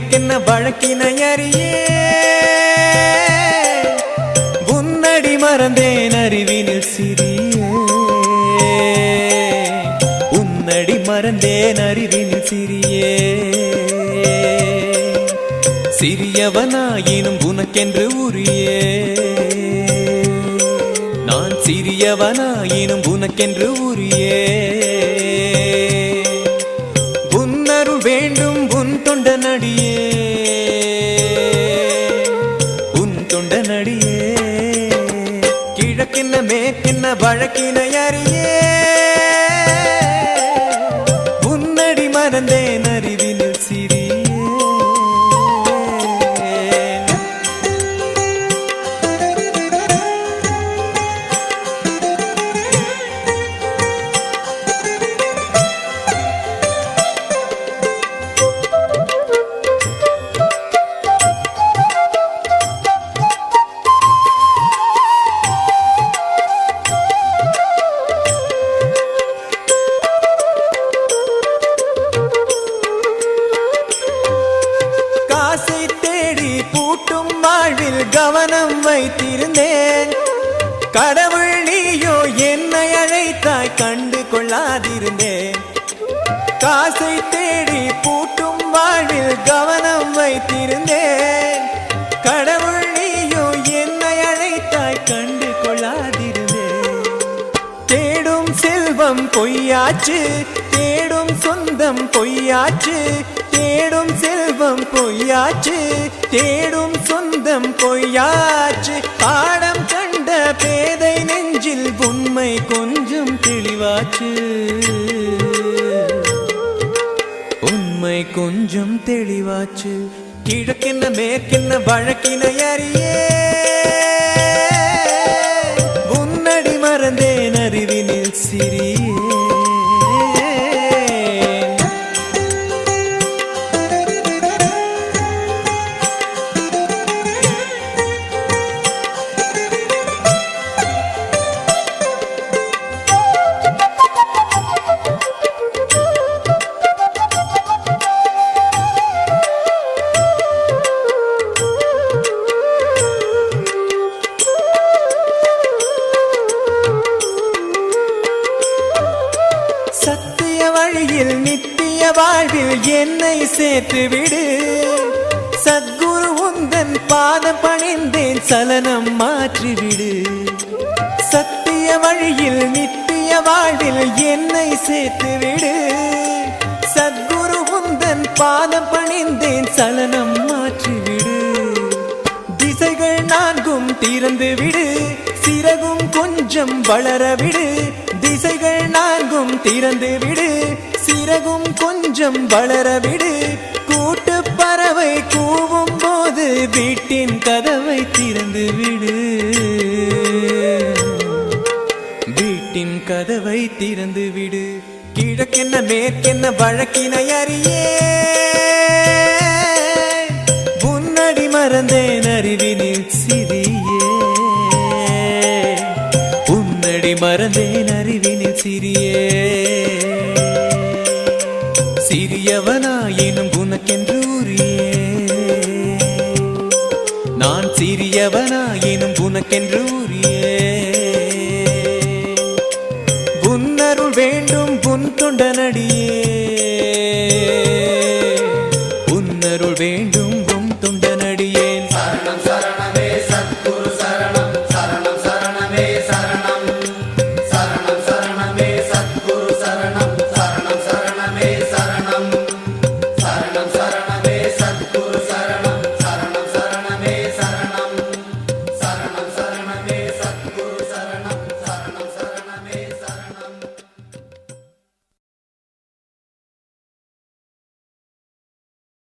எனக்கென்ன வழக்கினை அறியே உன்னடி மறந்தேன் அறிவினில் சிறியே உன்னடி மறந்தேன் அறிவினில் சிறியே சிறியவனாயினும் உனக்கென்று உரியே நான் சிறியவனாயினும் உனக்கென்று உரியே வழக்கினை அறியே. உன்னடி மறந்தே கவனம் வைத்திருந்தேன். கடவுள் நீயோ என்னை அழைத்தாய் கண்டு கொள்ளாதிருந்தேன். காசை தேடி பூட்டும் வாழ்வில் கவனம் வைத்திருந்தேன். கடவுள் நீயோ என்னை அழைத்தாய் கண்டு கொள்ளாதிருந்தேன். தேடும் செல்வம் பொய்யாச்சு தேடும் சொந்தம் பொய்யாச்சு தேடும் செல்வம் பொய்யாச்சு தேடும் சொந்தம் பொய்யாச்சு. பாடம் கண்ட பேதை நெஞ்சில் உண்மை கொஞ்சம் தெளிவாச்சு. உண்மை கொஞ்சம் தெளிவாச்சு. கிழக்கென்ன மேற்கென்ன வழக்கினை அறியே. உன்னடி மறந்தேன் அறிவினில் சிறிய வாழ்வில் என்னை சேர்த்து விடு சத்குரு உந்தன் பாதம் பணிந்தேன் சலனம் மாற்றிவிடு. சத்திய வழியில் நித்திய வாழ்வில் என்னை சேர்த்து விடு சத்குரு உந்தன் பாதம் பணிந்தேன் சலனம் மாற்றிவிடு. திசைகள் நான்கும் திறந்து விடு சிறகும் கொஞ்சம் வளர விடு திசைகள் நான்கும் திறந்து விடு உலகும் கொஞ்சம் வளரவிடு கூட்டு பறவை கூவும் போது வீட்டின் கதவை திறந்து விடு. வீட்டின் கதவை திறந்து விடு. கிழக்கென்ன மேற்கென்ன வழக்கினை அறியே. உன்னடி மறந்தேன் அறிவினில் சிறியே உன்னடி மறந்தேன் அறிவினில் சிறியே சிறியவனாயினும் உனக்கென்று உரியே நான் சிறியவனாயினும் உனக்கென்று உரியே உன்னருள் வேண்டும்